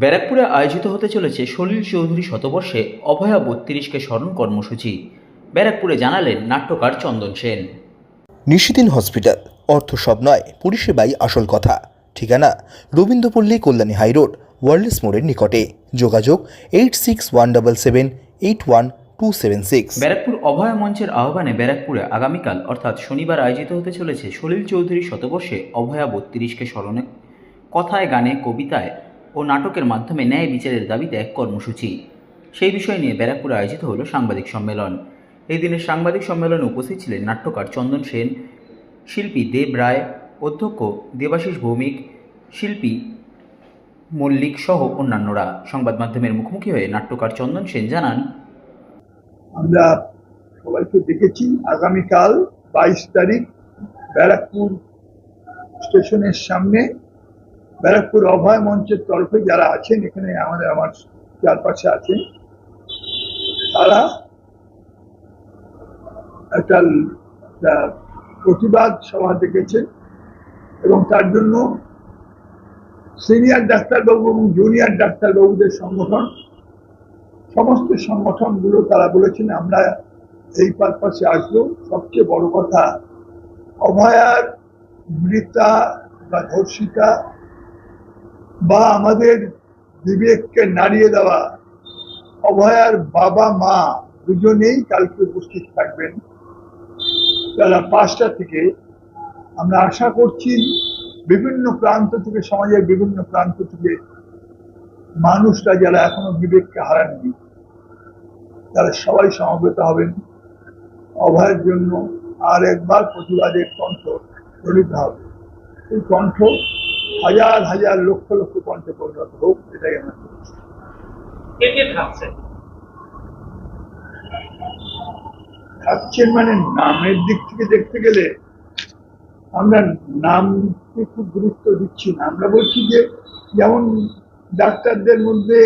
ব্যারাকপুরে আয়োজিত হতে চলেছে সলিল চৌধুরী শতবর্ষে অভয়া বত্রিশকে স্মরণ কর্মসূচি। ব্যারাকপুরে জানালেন নাট্যকার চন্দন সেন। নিশিদিন হসপিটাল অর্থ সব নয় পরিষেবাই আসল কথা। ঠিকানা রবীন্দ্রপল্লী কল্যাণী হাইরোড ওয়ার্ল্ডস মোড়ের নিকটে। যোগাযোগ eight six one double seven eight one two seven six. Barrackpore Abhaya মঞ্চের আহ্বানে ব্যারাকপুরে আগামীকাল অর্থাৎ শনিবার আয়োজিত হতে চলেছে সলিল চৌধুরী শতবর্ষে অভয়া বত্রিশকে স্মরণে। কথায় গানে কবিতায় ও নাটকের মাধ্যমে ন্যায় বিচারের দাবিতে এক কর্মসূচি। সেই বিষয় নিয়ে ব্যারাকপুরে আয়োজিত হলো সাংবাদিক সম্মেলন। এই দিনের সাংবাদিক সম্মেলনে উপস্থিত ছিলেন নাট্যকার চন্দন সেন, শিল্পী দেব রায়, অধ্যক্ষ দেবাশিস ভৌমিক, শিল্পী মল্লিক সহ অন্যান্যরা। সংবাদ মাধ্যমের মুখোমুখি হয়ে নাট্যকার চন্দন সেন জানান, আমরা সবাইকে দেখেছি আগামীকাল বাইশ তারিখ ব্যারাকপুর স্টেশনের সামনে ব্যারাকপুর অভয় মঞ্চের তরফে যারা আছেন, এখানে আমাদের, আমার চারপাশে আছেন, তারা একটা প্রতিবাদ সভা ডেকেছেন এবং তার জন্য সিনিয়র ডাক্তারবাবু এবং জুনিয়র ডাক্তারবাবুদের সংগঠন, সমস্ত সংগঠনগুলো তারা বলেছেন, আমরা এই পারপাসে আসব। সবচেয়ে বড় কথা, অভয়ার মৃতা বা ধর্ষিতা বা আমাদের বিবেককে নাড়িয়ে দেওয়া, অভয়ার বাবা, মা দুজনেই কালকে উপস্থিত থাকবেন। তারা পাঁচটা থেকে আমরা আশা করছি বিভিন্ন প্রান্ত থেকে, সমাজের বিভিন্ন প্রান্ত থেকে মানুষরা যারা এখনও বিবেককে হারাননি, তারা সবাই সমবেত হবেন। অভয়ের জন্য আর একবার প্রতিবাদের কণ্ঠ প্রণীত হবে। এই কণ্ঠ হাজার হাজার লক্ষ লক্ষ কণ্ঠে পরিণত হোক এটাই আমরা থাকছেন মানে নামের দিক থেকে দেখতে গেলে আমরা নামকে খুব গুরুত্ব দিচ্ছি না। আমরা বলছি যে যেমন ডাক্তারদের মধ্যে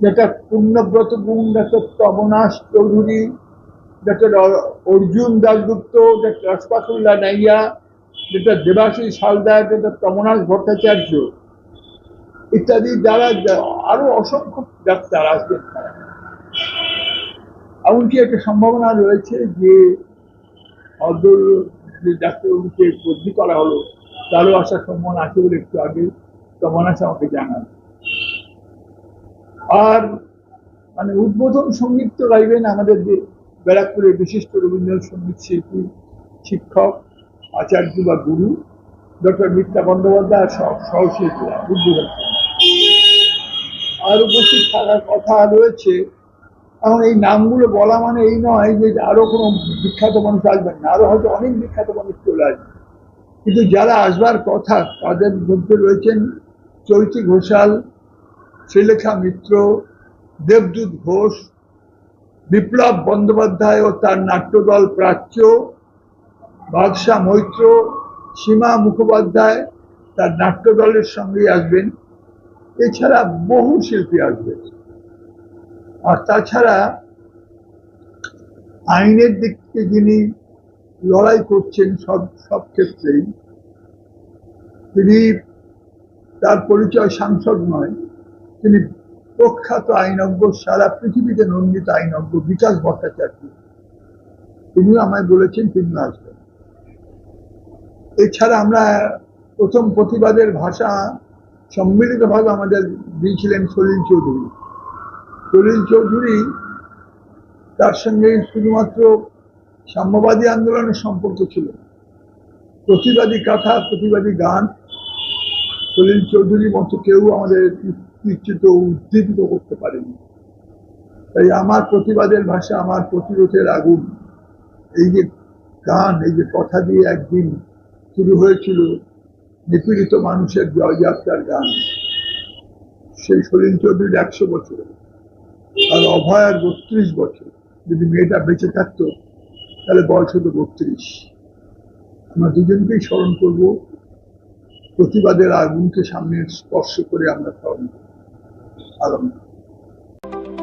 যেটা Purnabrata Gun doctor তবনাশ Chowdhury doctor Arjun Dasgupta doctor Ashfaqullah Naiya ডাক্তার দেবাশিস হালদার ডাক্তার তমনাশ ভট্টাচার্য ইত্যাদি যারা আরও অসংখ্য ডাক্তার আসবেন। এমনকি একটা সম্ভাবনা রয়েছে যে ডাক্তারবাবুকে বদলি করা হলো, তারও আসার সম্ভাবনা আছে বলে একটু আগে তমনাশ আমাকে জানান আর মানে উদ্বোধন সংগীত তো গাইবেন আমাদের যে ব্যারাকপুরের বিশিষ্ট রবীন্দ্রনাথ সংগীত শিল্পী, শিক্ষক আচার্য বা গুরু, ডক্টর মিত্রা বন্দ্যোপাধ্যায় সহশিল্পীরা করবেন। আর উপস্থিত থাকার কথা রয়েছে, এখন এই নামগুলো বলা মানে এই নয় যে আরও কোনো বিখ্যাত মানুষ আসবেন না, আরও হয়তো অনেক বিখ্যাত মানুষ চলে আসবে কিন্তু যারা আসবার কথা, তাদের মধ্যে রয়েছেন চৈতি ঘোষাল, শ্রীলেখা মিত্র, দেবদূত ঘোষ, বিপ্লব বন্দ্যোপাধ্যায় ও তার নাট্যদল প্রাচ্য বাদশাহ মৈত্র সীমা মুখোপাধ্যায় তার নাট্য দলের সঙ্গে আসবেন। এছাড়া বহু শিল্পী আসবেন আর তাছাড়া আইনের দিক থেকে যিনি লড়াই করছেন সব সব ক্ষেত্রেই, তিনি তার পরিচয় সাংসদ নয়, তিনি প্রখ্যাত আইনজ্ঞ সারা পৃথিবীতে নন্দিত আইনজ্ঞ বিকাশ ভট্টাচার্য। তিনিও আমায় বলেছেন তিনি আসবেন। এছাড়া আমরা প্রথম প্রতিবাদের ভাষা সম্মিলিতভাবে আমাদের দিয়েছিলেন সলিল চৌধুরী। সলিল চৌধুরী তার সঙ্গে শুধুমাত্র সাম্যবাদী আন্দোলনের সম্পর্ক ছিল। প্রতিবাদী কথা, প্রতিবাদী গান। সলিল চৌধুরীর মতো কেউ আমাদের উত্তেজিত উদ্দীপিত করতে পারেনি। তাই আমার প্রতিবাদের ভাষা, আমার প্রতিরোধের আগুন। এই যে গান, এই যে কথা দিয়ে একদিন শুরু হয়েছিল নিপীড়িত মানুষের জয়যাত্রার গান। সেই সলিল চৌধুরীর একশো বছর। আর অভয়ার বত্রিশ বছর। যদি মেয়েটা বেঁচে থাকতো, তাহলে বয়স হতো বত্রিশ। আমরা দুজনকেই স্মরণ করব। প্রতিবাদের আগুনকে সামনে স্পর্শ করে আমরা স্মরণ করব। আগামী